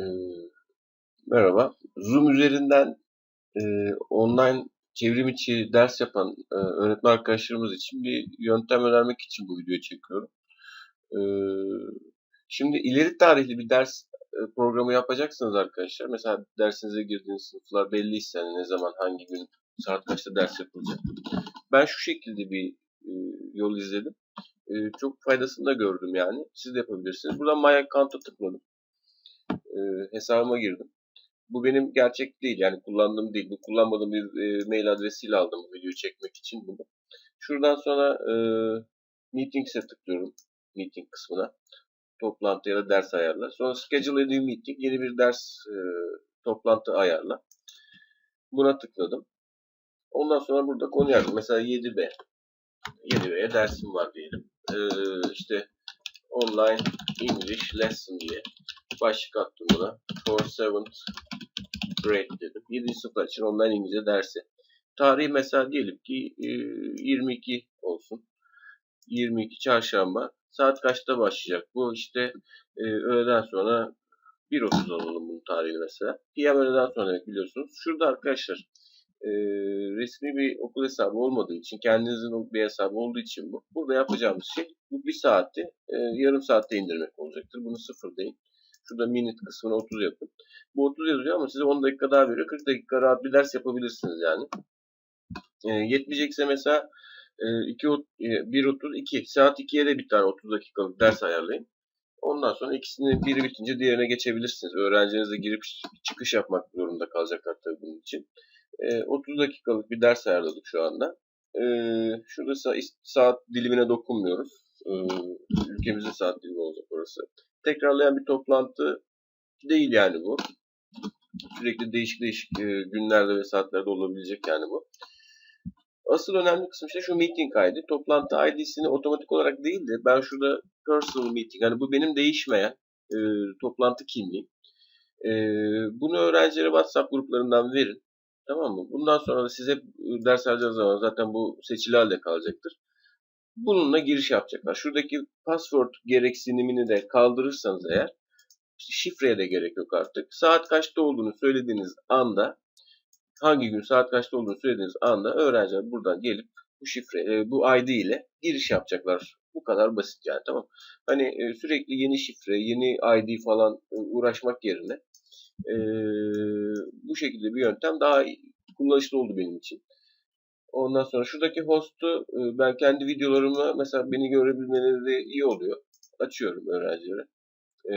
Ee, merhaba. Zoom üzerinden e, online çevrim içi ders yapan e, öğretmen arkadaşlarımız için bir yöntem önermek için bu videoyu çekiyorum. Ee, şimdi ileri tarihli bir ders e, programı yapacaksınız arkadaşlar. Mesela dersinize girdiğiniz sınıflar belliyse hani ne zaman, hangi gün, saat kaçta ders yapılacak. Ben şu şekilde bir e, yol izledim. E, çok faydasını da gördüm yani. Siz de yapabilirsiniz. Buradan My Account'a tıkladım e, hesabıma girdim. Bu benim gerçek değil yani kullandığım değil. Bu kullanmadığım bir e, mail adresiyle aldım bu videoyu çekmek için bunu. Şuradan sonra e, Meetings'e tıklıyorum. Meeting kısmına. Toplantı ya da ders ayarla. Sonra Schedule a meeting. Yeni bir ders e, toplantı ayarla. Buna tıkladım. Ondan sonra burada konu yazdım. Mesela 7B. 7B'ye dersim var diyelim. E, işte online English lesson diye başlık attım buna. For 7th grade dedim. 7. sınıflar için online İngilizce dersi. Tarihi mesela diyelim ki 22 e, olsun. 22 çarşamba. Saat kaçta başlayacak? Bu işte e, öğleden sonra 1.30 alalım bunun tarihini mesela. PM öğleden sonra demek biliyorsunuz. Şurada arkadaşlar e, resmi bir okul hesabı olmadığı için, kendinizin bir hesabı olduğu için bu. Burada yapacağımız şey bu bir saati yarım saatte indirmek olacaktır. Bunu sıfırlayın. Şurada minute kısmını 30 yapın. Bu 30 yazıyor ama size 10 dakika daha veriyor. 40 dakika rahat bir ders yapabilirsiniz yani. E, yetmeyecekse mesela e, 2, 1.30, 2. Saat 2'ye de bir tane 30 dakikalık ders ayarlayın. Ondan sonra ikisini biri bitince diğerine geçebilirsiniz. Öğrenciniz de girip çıkış yapmak zorunda kalacaklar tabii bunun için. E, 30 dakikalık bir ders ayarladık şu anda. E, şurada saat dilimine dokunmuyoruz. E, ülkemizin saat dilimi olacak orası. Tekrarlayan bir toplantı değil yani bu. Sürekli değişik değişik e, günlerde ve saatlerde olabilecek yani bu. Asıl önemli kısım işte şu meeting ID. Toplantı ID'sini otomatik olarak değil de ben şurada personal meeting, hani bu benim değişmeyen e, toplantı kimliğim. E, bunu öğrencilere WhatsApp gruplarından verin. Tamam mı? Bundan sonra da size ders alacağınız zaman zaten bu seçili halde kalacaktır. Bununla giriş yapacaklar. Şuradaki password gereksinimini de kaldırırsanız eğer şifreye de gerek yok artık. Saat kaçta olduğunu söylediğiniz anda hangi gün saat kaçta olduğunu söylediğiniz anda öğrenciler buradan gelip bu şifre, e, bu ID ile giriş yapacaklar. Bu kadar basit yani tamam. Hani e, sürekli yeni şifre, yeni ID falan e, uğraşmak yerine bu şekilde bir yöntem daha kullanışlı oldu benim için. Ondan sonra şuradaki host'u ben kendi videolarımı mesela beni görebilmeleri iyi oluyor. Açıyorum öğrencilere. E,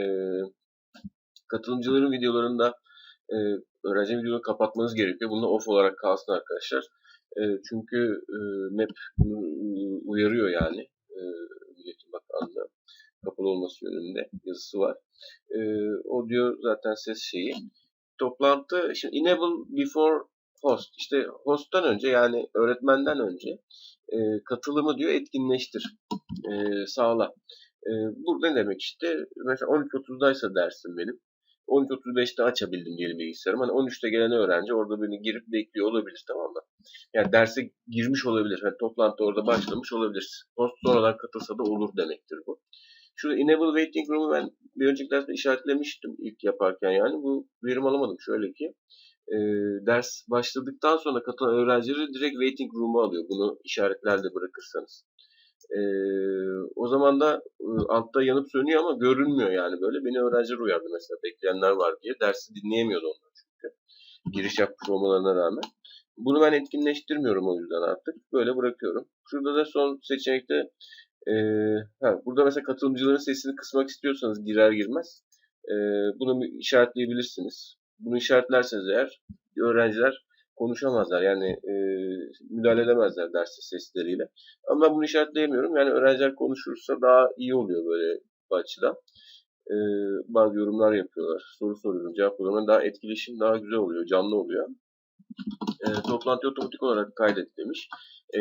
katılımcıların videolarında e, öğrenci videoları kapatmanız gerekiyor. Bunu off olarak kalsın arkadaşlar. E, çünkü e, map uyarıyor yani. E, Milliyetin Bakanlığı kapalı olması yönünde yazısı var. E, o diyor zaten ses şeyi. Toplantı, şimdi enable before host. İşte host'tan önce yani öğretmenden önce e, katılımı diyor etkinleştir. E, sağla. E, bu ne demek işte? Mesela 13.30'daysa dersim benim. 13.35'te açabildim diyelim bilgisayarımı. Hani 13'te gelen öğrenci orada beni girip bekliyor olabilir tamam mı? Yani derse girmiş olabilir. Yani toplantı orada başlamış olabilir. Host sonradan katılsa da olur demektir bu. Şurada Enable Waiting Room'u ben bir önceki derste işaretlemiştim ilk yaparken yani. Bu verim alamadım şöyle ki. E, ders başladıktan sonra katılan öğrencileri direkt Waiting Room'a alıyor. Bunu işaretlerde bırakırsanız. E, o zaman da e, altta yanıp sönüyor ama görünmüyor yani böyle. Beni öğrenciler uyardı mesela bekleyenler var diye. Dersi dinleyemiyordu onlar çünkü. Giriş yapmış olmalarına rağmen. Bunu ben etkinleştirmiyorum o yüzden artık. Böyle bırakıyorum. Şurada da son seçenekte e, burada mesela katılımcıların sesini kısmak istiyorsanız girer girmez e, bunu işaretleyebilirsiniz. Bunu işaretlerseniz eğer öğrenciler konuşamazlar. Yani e, müdahale edemezler ders sesleriyle. Ama ben bunu işaretleyemiyorum. Yani öğrenciler konuşursa daha iyi oluyor böyle bu açıdan. E, bazı yorumlar yapıyorlar. Soru soruyorum, cevap alıyorum. Daha etkileşim daha güzel oluyor, canlı oluyor. E, toplantı otomatik olarak kaydet demiş. E,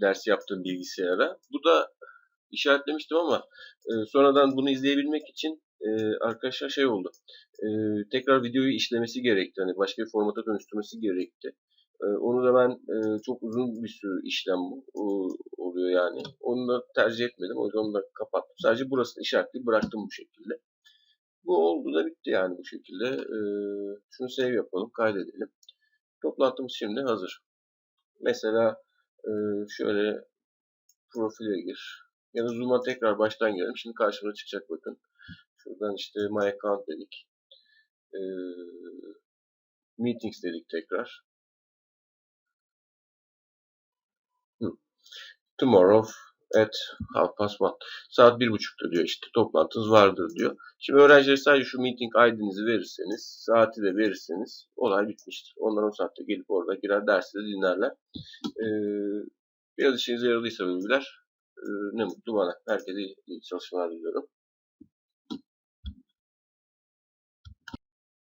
ders yaptığım bilgisayara. Bu da işaretlemiştim ama e, sonradan bunu izleyebilmek için e, arkadaşlar şey oldu. E, tekrar videoyu işlemesi gerekti. Hani başka bir formata dönüştürmesi gerekti. E, onu da ben e, çok uzun bir sürü işlem o, oluyor yani. Onu da tercih etmedim. O yüzden onu da kapattım. Sadece burasını işaretli bıraktım bu şekilde. Bu oldu da bitti yani bu şekilde. Ee, şunu save yapalım, kaydedelim. Toplantımız şimdi hazır. Mesela e, şöyle profile gir. Ya da Zoom'a tekrar baştan girelim. Şimdi karşımıza çıkacak bakın. Şuradan işte My Account dedik. Ee, meetings dedik tekrar. Tomorrow at half past one. Saat bir buçukta diyor işte toplantınız vardır diyor. Şimdi öğrencilere sadece şu meeting ID'nizi verirseniz, saati de verirseniz olay bitmiştir. Onlar o saatte gelip orada girer dersi de dinlerler. Ee, biraz işinize yaradıysa bilgiler e, ne mutlu bana. Herkese iyi çalışmalar diliyorum.